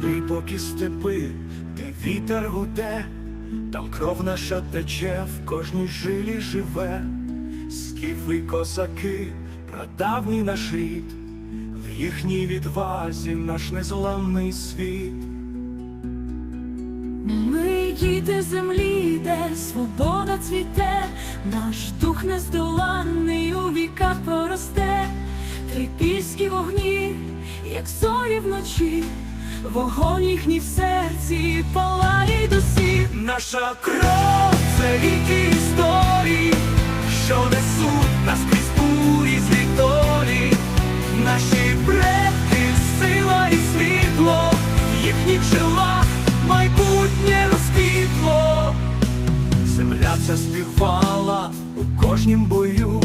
глибокі степи, де вітер гуде, там кров наша тече, в кожній жилі живе, скіфи козаки, прадавній наш рід, в їхній відвазі наш незламний світ. Ми діти землі, де свобода цвіте, наш дух нездоланний у віках поросте, трипільські вогні, як зорі вночі, вогонь їхній в серці палає досі. Наша кров це віки історії, що несуть нас крізь бурі злі долі, наші предки, сила і світло, їхні чела, майбутнє розквітло, земля ця співала у кожнім бою.